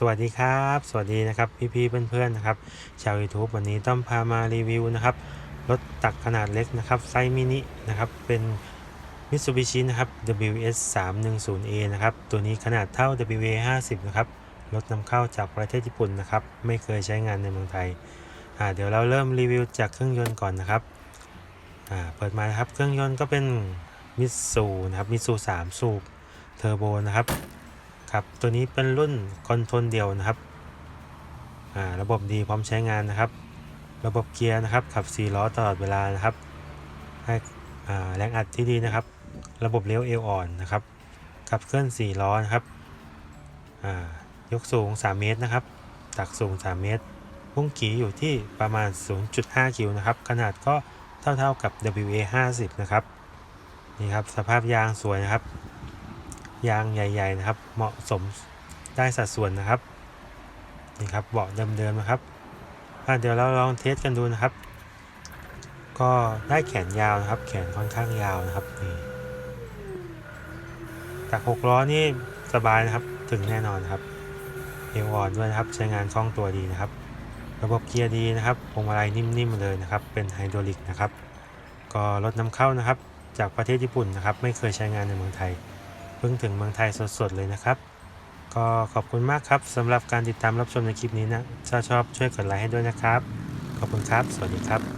สวัสดีครับ สวัสดีนะครับพี่ๆเพื่อนๆนะครับ ชาว YouTube วันนี้ต้องพามารีวิวนะครับรถตักขนาดเล็กนะครับไซมินินะครับเป็น Mitsubishi นะครับ WS 3 1 0 A นะครับตัวนี้ขนาดเท่า WA 50นะครับรถนำเข้าจากประเทศญี่ปุ่นนะครับไม่เคยใช้งานในเมืองไทยอ่าเดี๋ยวเราเริ่มรีวิวจากเครื่องยนต์ก่อนนะครับอ่าเปิดมานะครับเครื่องยนต์ก็เป็นมิตซูนะครับมิตซู3สูบเทอร์โบนะครับ ครับตัวนี้เป็นรุ่นคอนโทรลเดียวนะครับอ่าระบบดีพร้อมใช้งานนะครับ ระบบเกียร์นะครับขับ4ล้อตลอดเวลานะครับให้อ่าแรงอัดที่ดีนะครับ ระบบเลี้ยวเอวอ่อนนะครับขับเคลื่อน4ล้อนะครับอ่ายกสูง 3 เมตรนะครับตักสูง 3 เมตรพุ่งขี่อยู่ที่ประมาณ 0.5คิวนะครับ ขนาดก็เท่าๆกับ WA 50 นะครับ นี่ครับ สภาพยางสวยนะครับ ยางใหญ่ ๆ นะครับ เหมาะสมได้สัดส่วนนะครับนี่ครับเบาะเดิมๆนะครับเดี๋ยวเราลองเทสกันดูนะครับ ก็ได้แขนยาวนะครับ แขนค่อนข้างยาวนะครับนี่จากหกล้อนี่สบายนะครับถึงแน่นอนครับเอวอ่อนด้วยนะครับ ใช้งานคล่องตัวดีนะครับ ระบบเกียร์ดีนะครับพวงมาลัยนิ่มๆเลยนะครับ เป็นไฮดรอลิกนะครับ ก็รถนำเข้านะครับ จากประเทศญี่ปุ่นนะครับ ไม่เคยใช้งานในเมืองไทย เพิ่งถึงเมืองไทยสดๆเลยนะครับ ก็ขอบคุณมากครับสำหรับการติดตามรับชมในคลิปนี้นะถ้าชอบช่วยกดไลค์ให้ด้วยนะครับ ขอบคุณครับ สวัสดีครับ